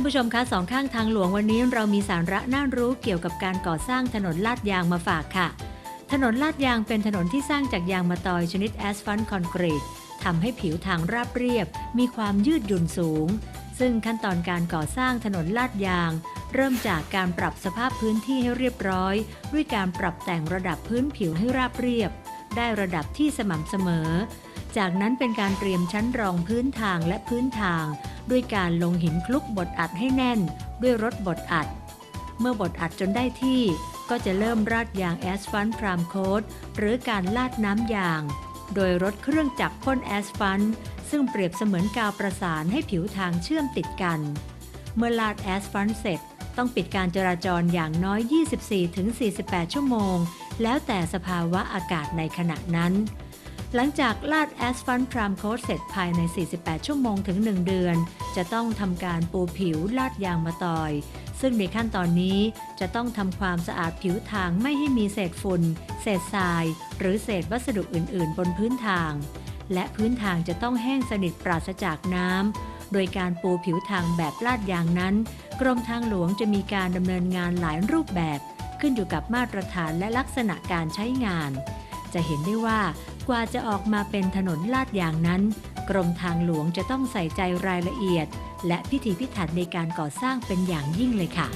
านผู้ชมคะสองข้างทางหลวงวันนี้เรามีสาระน่ารู้เกี่ยวกับการก่อสร้างถนนลาดยางมาฝากค่ะ ถนนลาดยางเป็นถนนที่สร้างจากยางมะตอยชนิดแอสฟัลต์คอนกรีตทำให้ผิวทางราบเรียบ มีความยืดหยุ่นสูง ซึ่งขั้นตอนการก่อสร้างถนนลาดยาง เริ่มจากการปรับสภาพพื้นที่ให้เรียบร้อย ด้วยการปรับแต่งระดับพื้นผิวให้ราบเรียบ ได้ระดับที่สม่ำเสมอ จากนั้นเป็นการเตรียมชั้นรองพื้นทางและพื้นทาง ด้วยการลงหินคลุกบดอัดให้แน่น ด้วยรถบดอัด เมื่อบดอัดจนได้ที่ก็จะเริ่มราดยางแอสฟัลต์พรามโคดหรือการลาดน้ำยาง โดยรถเครื่องจักรพ่นแอสฟัลต์ซึ่งเปรียบเสมือนกาวประสานให้ผิวทางเชื่อมติดกัน เมื่อลาดแอสฟัลต์เสร็จ ต้องปิดการจราจรอย่างน้อย 24-48 ชั่วโมง แล้วแต่สภาวะอากาศในขณะนั้น หลังจากลาดแอสฟัลต์พรามโคดเสร็จภายใน 48 ชั่วโมงถึง 1 เดือน จะต้องทำการปูผิวลาดยางมะตอย ซึ่งในขั้นตอนนี้จะต้องทำความสะอาดผิวทางไม่ให้มีเศษฝุ่น เศษทราย หรือเศษวัสดุอื่น ๆ บนพื้นทาง และพื้นทางจะต้องแห้งสนิทปราศจากน้ำโดยการปูผิวทางแบบลาดยางนั้น กรมทางหลวงจะมีการดำเนินงานหลายรูปแบบ ขึ้นอยู่กับมาตรฐานและลักษณะการใช้งาน จะเห็นได้ว่ากว่าจะออกมาเป็นถนนลาดยางนั้น กรมทางหลวงจะต้องใส่ใจรายละเอียด และพิถีพิถันในการก่อสร้างเป็นอย่างยิ่งเลยค่ะ